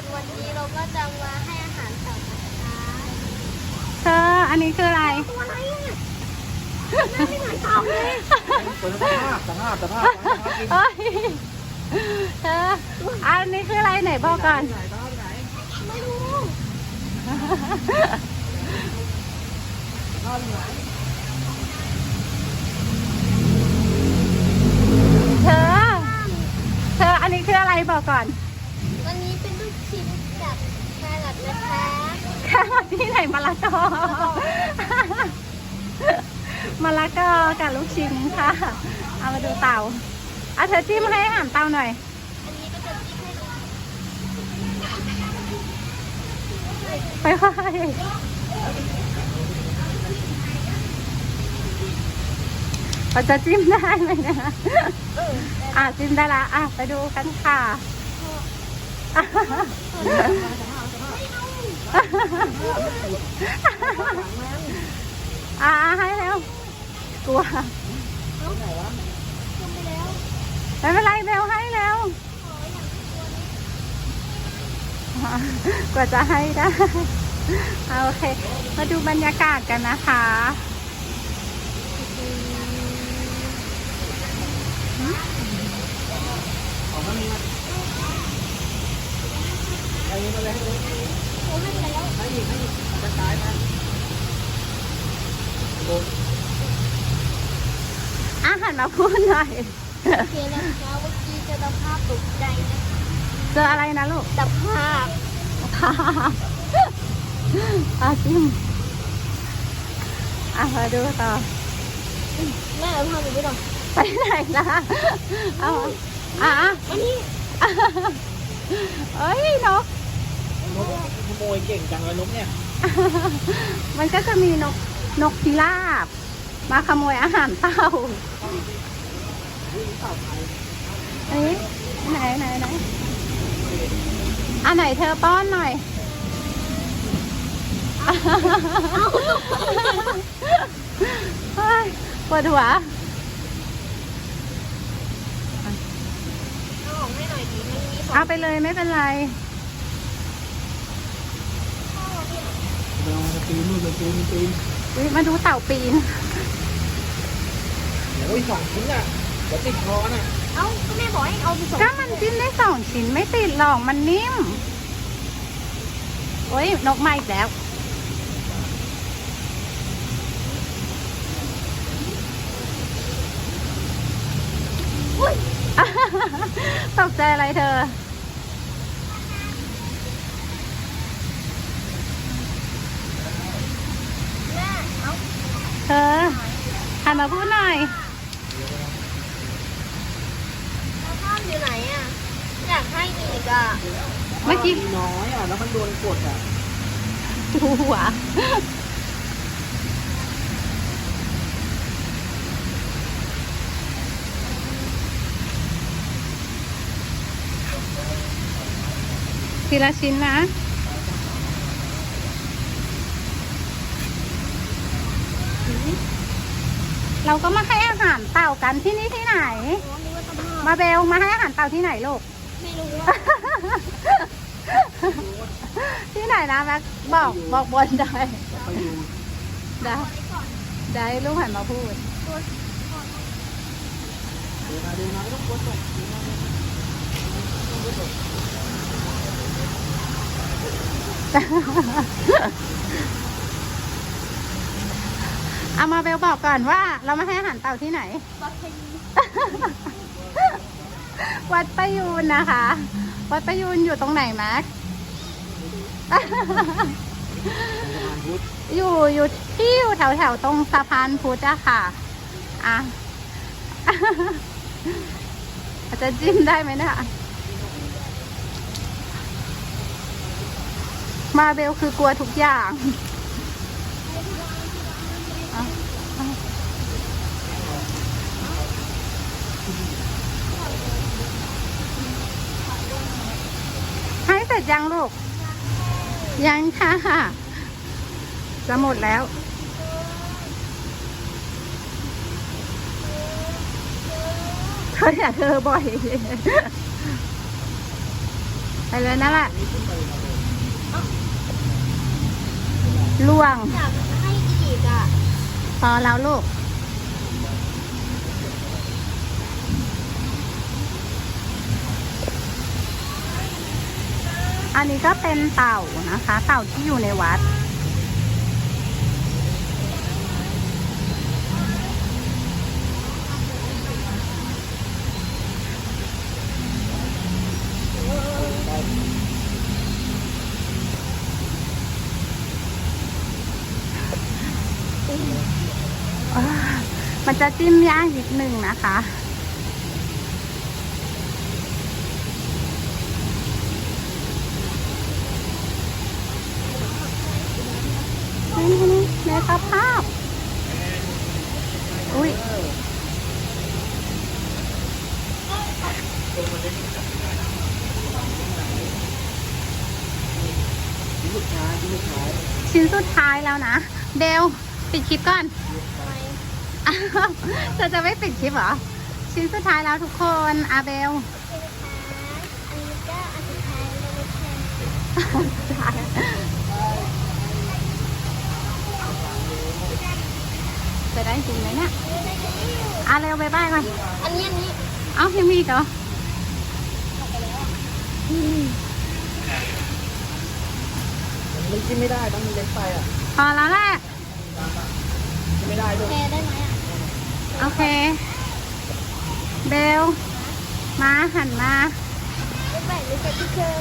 คนวันนี้เราก็จะมาให้อาหารเต่านะคะเธออันนี้คืออะไร ตัวอะไรอะไม่เหมือนเต่าเลยเปิดสภาพสภาพสภาพสภาพกินเอ้ยเธออันนี้คืออะไรไหนบอกก่อนไหนสภาพไหนไม่รู้สภาพไหนเธอ เธออันนี้คืออะไรบอกก่อน วันนี้เป็นลูกชิ้นกับแครอทนะคะแค่ที่ไหนมะละกอมะละกอกับลูกชิ้นค่ะ เอามาดูเต่าอะเธอจิ้มให้อาหารเต่าหน่อยอันนี้ก็จะจิ้มให้ดูไปค่อยเราจะจิ้มได้ไหมนะอะจิ้มได้ละอะไปดูกันค่ะ อ่าให้แล้วกลัวไปแล้วไม่เป็นไรเร็วให้แล้ว กว่าจะให้ได้เอาโอเค มาดูบรรยากาศกันนะคะออกมามีมาไอ้นี่มา เลยให้ดูโอ้ไม่เป็นไรแล้วให้อีกให้อีกจะตายนโอ้อาหารมาพูดหน่อยโอเคนะคะเมื่อกี้เจอตะภาพตกใจนะเจออะไรนะลูกตะภาพค่ะอาจิ้มอะมาดูต่อแม่เอาภาพหนูไปหน่อไปไหนล่ะเอาอะอันนี้เอ้ยนกนก ขโมยเก่งจังเลยนกเนี่ย มันก็จะมีนกนกพิราบ มาขโมยอาหารเต่า อันนี้ไหนไหนไหนอันไหนเธอป้อนหน่อย เฮ้ยปวดหัวเอาออกให้หน่อยดิมันมีสองเอาไปเลยไม่เป็นไร เราจะ ปีนนู่นจะปีนปีนอุ๊ยมาดูเต่าปีนเดี๋ยวอีกสองชิ้นอะเดี๋ยวติดคอน่ะเอ้าก็แม่บอกให้เอาไปสองก็มันจิ้มได้สองชิ้นไม่ติดหรอกมันนิ่ม โอ้ยนกมาอีกแล้วอุ้ยตกใจอะไรเธอ แม่เอ้า เธอหันมาพูดหน่อยตะภาพอยู่ไหนอะ อยากให้อีกอะ เมื่อกี้น้อยอะ แล้วมันโดนกดอะดูหัวทีละชิ้นนะ เราก็มาให้อาหารเต่ากันที่นี่ที่ไหนอ๋อนึกว่าตะภาพมาเบลมาให้อาหารเต่าที่ไหนลูก ไม่รู้ว่าที่ไหนนะแม็กบอกบอกบนได้ไปอยู่ได้ได้ลูกหันมาพูด เดินมาเดินมาไม่ต้องกดตกเดินมาเดินมาต้องกดตกเอามาเบลบอกก่อนว่า เรามาให้อาหารเต่าที่ไหนบัคเคนวัดประยูนนะคะ วัดประยูนอยู่ตรงไหนแม็กสะพานพุทธอยู่อยู่ที่อยู่แถวแถวๆตรงสะพานพุทธอะค่ะอะอาจจะจิ้มได้ไหมเนะมาเบลคือกลัวทุกอย่างเอาเอา ให้เสร็จยังลูก ยังค่ะ จะหมดแล้ว เธออย่าเธอบ่อย ไปเลยนั่นแหละล่วง อยากให้อีกอะ พอแล้วลูก อันนี้ก็เป็นเต่านะคะ เต่าที่อยู่ในวัด มันจะจิ้มย่างนิดหนึ่งนะคะ นี่นี่ในสภาพ อุ้ยชิ้นสุดท้ายชิ้นสุดท้ายชิ้นสุดท้ายแล้วนะ เดลปิดคลิปก่อน เธอจะไม่ปิดคลิปเหรอ ชิ้นสุดท้ายแล้วทุกคนอาเบลโอเคนะคะอันนี้ก็อันสุดท้ายแล้วนะคะจะได้จริงไหมเนี่ยอาเร็วไปบ้ายก่อนอันนี้อันนี้ เอ้ายังมีอีกเหรอมันกินไม่ได้ต้องมันเล็กไปอะ พอแล้วแหละ กินไม่ได้ด้วย แชร์ได้ไหมอะ โอ เค เบล มาหันมาไม่แบ่งหรือจะที่เคย